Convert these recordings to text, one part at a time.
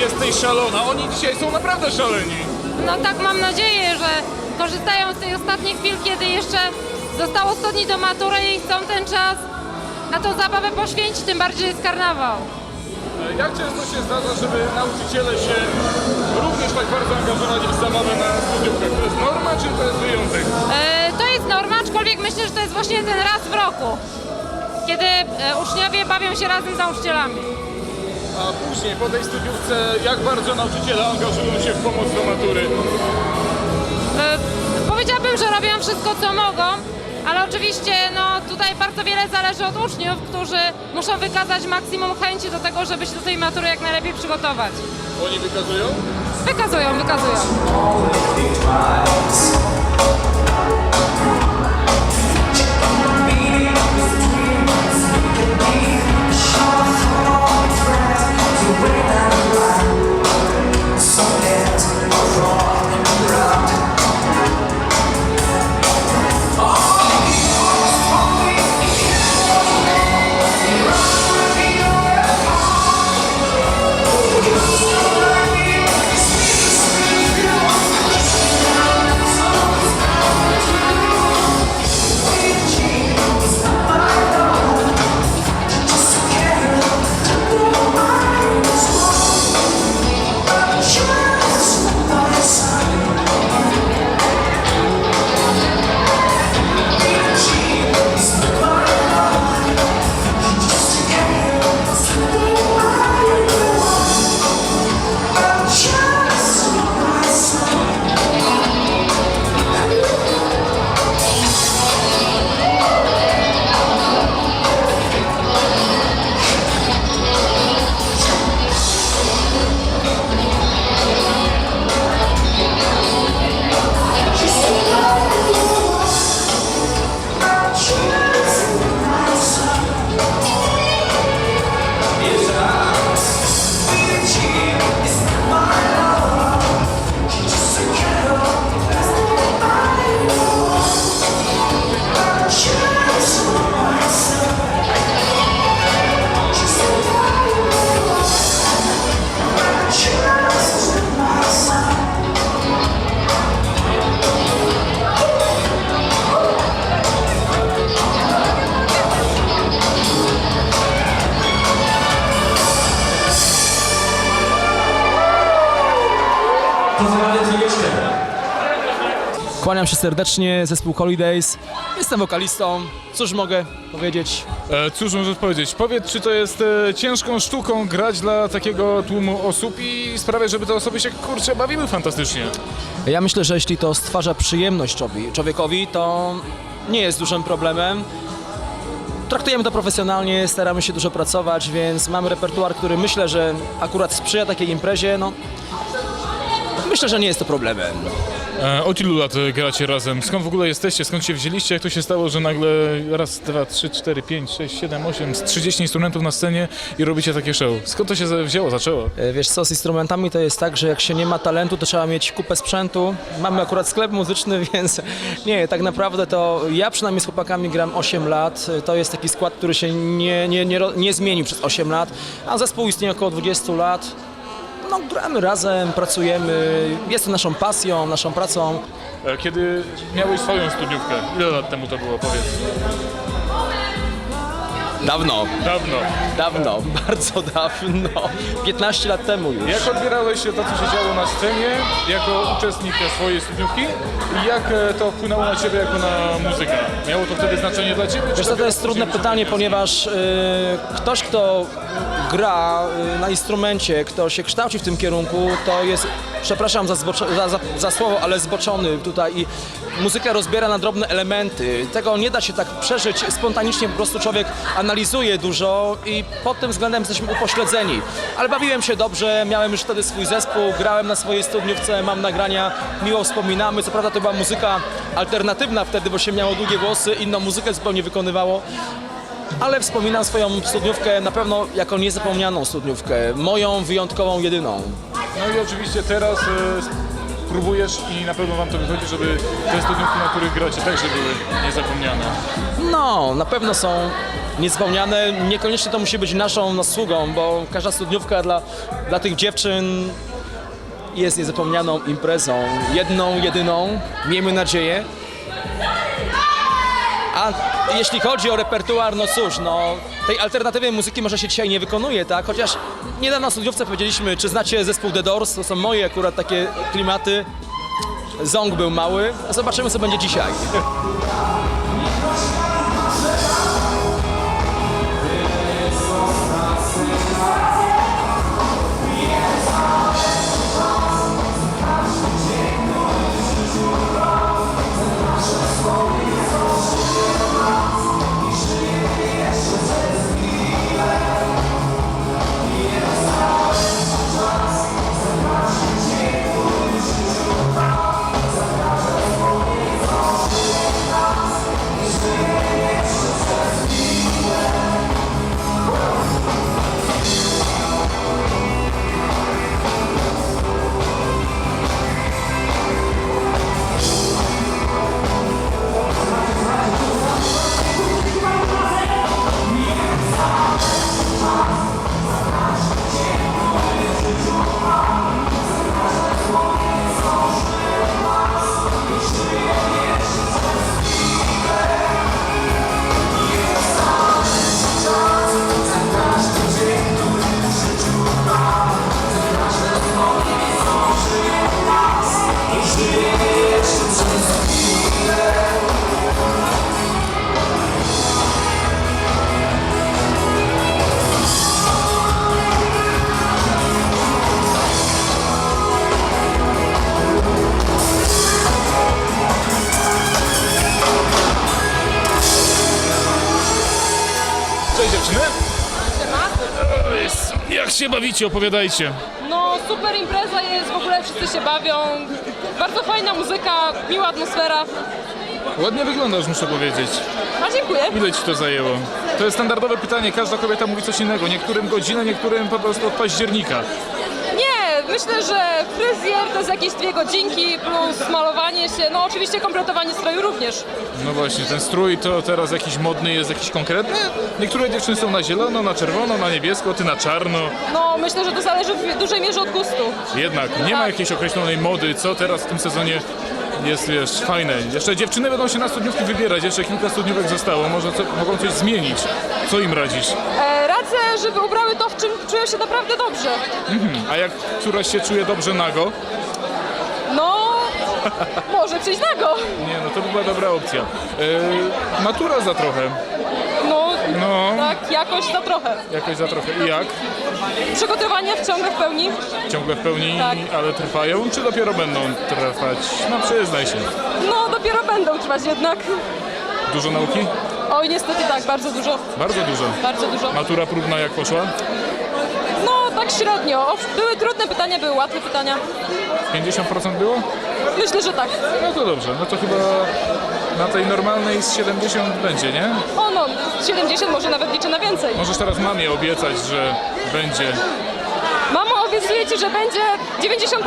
jesteś szalona. Oni dzisiaj są naprawdę szaleni. No tak mam nadzieję, że korzystają z tej ostatniej chwili, kiedy jeszcze zostało 100 dni do matury i chcą ten czas na tą zabawę poświęcić, tym bardziej jest karnawał. E, Jak często się zdarza, żeby nauczyciele się również tak bardzo angażowali w zabawę na studiówkach? To jest norma, czy to jest wyjątek? E, to jest norma, aczkolwiek myślę, że to jest właśnie ten raz w roku, kiedy e, uczniowie bawią się razem z nauczycielami. A później, po tej studiówce, jak bardzo nauczyciele angażują się w pomoc do matury? E, Powiedziałabym, że robią wszystko, co mogą, ale oczywiście no, tutaj bardzo wiele zależy od uczniów, którzy muszą wykazać maksimum chęci do tego, żeby się do tej matury jak najlepiej przygotować. Oni wykazują? Wykazują, wykazują. Kłaniam się serdecznie, zespół Holidays. Jestem wokalistą. Cóż mogę powiedzieć? E, cóż możesz powiedzieć? Powiedz, czy to jest e, ciężką sztuką grać dla takiego tłumu osób i sprawiać, żeby te osoby się, kurczę, bawiły fantastycznie? Ja myślę, że jeśli to stwarza przyjemność człowi- człowiekowi, to nie jest dużym problemem. Traktujemy to profesjonalnie, staramy się dużo pracować, więc mamy repertuar, który myślę, że akurat sprzyja takiej imprezie. No, myślę, że nie jest to problemem. E, od ilu lat gracie razem? Skąd w ogóle jesteście? Skąd się wzięliście? Jak to się stało, że nagle raz, dwa, trzy, cztery, pięć, sześć, siedem, osiem, z 30 instrumentów na scenie i robicie takie show? Skąd to się wzięło, zaczęło? E, Wiesz co, z instrumentami to jest tak, że jak się nie ma talentu, to trzeba mieć kupę sprzętu. Mamy akurat sklep muzyczny, więc nie, tak naprawdę to ja przynajmniej z chłopakami gram 8 lat. To jest taki skład, który się nie, nie, nie, nie zmienił przez 8 lat, a zespół istnieje około 20 lat. No, gramy razem, pracujemy, jest to naszą pasją, naszą pracą. E, Kiedy miałeś swoją studiówkę? Ile lat temu to było, powiedz? Dawno, Dawno. dawno, bardzo dawno. 15 lat temu już. Jak odbierałeś to, co się działo na scenie, jako uczestnik swojej studiówki i jak e, to wpłynęło na Ciebie jako na muzyka? Miało to wtedy znaczenie dla Ciebie? czy Wiesz co, to dopiero jest trudne później pytanie, ponieważ y, ktoś, kto gra y, na instrumencie, kto się kształci w tym kierunku, to jest, przepraszam za, za, za, za słowo, ale zboczony tutaj i muzykę rozbiera na drobne elementy. Tego nie da się tak przeżyć spontanicznie, po prostu człowiek analizuje dużo i pod tym względem jesteśmy upośledzeni. Ale bawiłem się dobrze, miałem już wtedy swój zespół, grałem na swojej studniówce, mam nagrania, miło wspominamy. Co prawda to była muzyka alternatywna wtedy, bo się miało długie włosy, inną muzykę zupełnie wykonywało. Ale wspominam swoją studniówkę na pewno jako niezapomnianą studniówkę, moją wyjątkową, jedyną. No i oczywiście teraz e, próbujesz i na pewno Wam to wychodzi, żeby te studiówki, na których gracie, także były niezapomniane. No, na pewno są niezapomniane. Niekoniecznie to musi być naszą zasługą, bo każda studniówka dla, dla tych dziewczyn jest niezapomnianą imprezą. Jedną, jedyną, miejmy nadzieję. A jeśli chodzi o repertuar, no cóż, no tej alternatywnej muzyki może się dzisiaj nie wykonuje, tak? Chociaż niedawno na studiówce powiedzieliśmy, czy znacie zespół The Doors, to są moje akurat takie klimaty. Ząg był mały, zobaczymy co będzie dzisiaj. Cześć dziewczyny. Jak się bawicie, opowiadajcie. No super impreza jest, w ogóle wszyscy się bawią. Bardzo fajna muzyka, miła atmosfera. Ładnie wyglądasz, muszę powiedzieć. A dziękuję. Ile ci to zajęło? To jest standardowe pytanie, każda kobieta mówi coś innego. Niektórym godzinę, niektórym po prostu od października. Myślę, że fryzjer to jest jakieś dwie godzinki plus malowanie się, no oczywiście kompletowanie stroju również. No właśnie, ten strój to teraz jakiś modny jest, jakiś konkretny? Niektóre dziewczyny są na zielono, na czerwono, na niebiesko, ty na czarno. No myślę, że to zależy w dużej mierze od gustu. Jednak nie ma jakiejś określonej mody, co teraz w tym sezonie jest wiesz, fajne. Jeszcze dziewczyny będą się na studniówki wybierać, jeszcze kilka studniówek zostało, może co, mogą coś zmienić. Co im radzisz? E, radzę, żeby ubrały to, w czym czują się naprawdę dobrze. A jak któraś się czuje dobrze nago? No, może przyjść nago. Nie, no to by była dobra opcja. E, matura za trochę. No, No, tak, jakoś za trochę. jakoś za trochę. I jak? Przygotowania wciąga w pełni. Ciągle w pełni, Tak. ale trwają, czy dopiero będą trwać? No przyznaj się. No, dopiero będą trwać jednak. Dużo nauki? Oj, niestety tak, bardzo dużo, Bardzo dużo. bardzo dużo. Matura próbna jak poszła? No, tak średnio. O, Były trudne pytania, były łatwe pytania. 50% było? Myślę, że tak. No to dobrze, no to chyba na tej normalnej z 70 będzie, nie? O no, 70 może nawet liczę na więcej. Możesz teraz mamie obiecać, że będzie. Mamo, obiecuję Ci, że będzie 90%.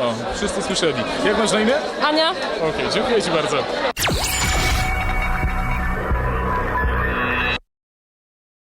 O, wszyscy słyszeli. Jak masz na imię? Ania? Okej, dziękuję Ci bardzo.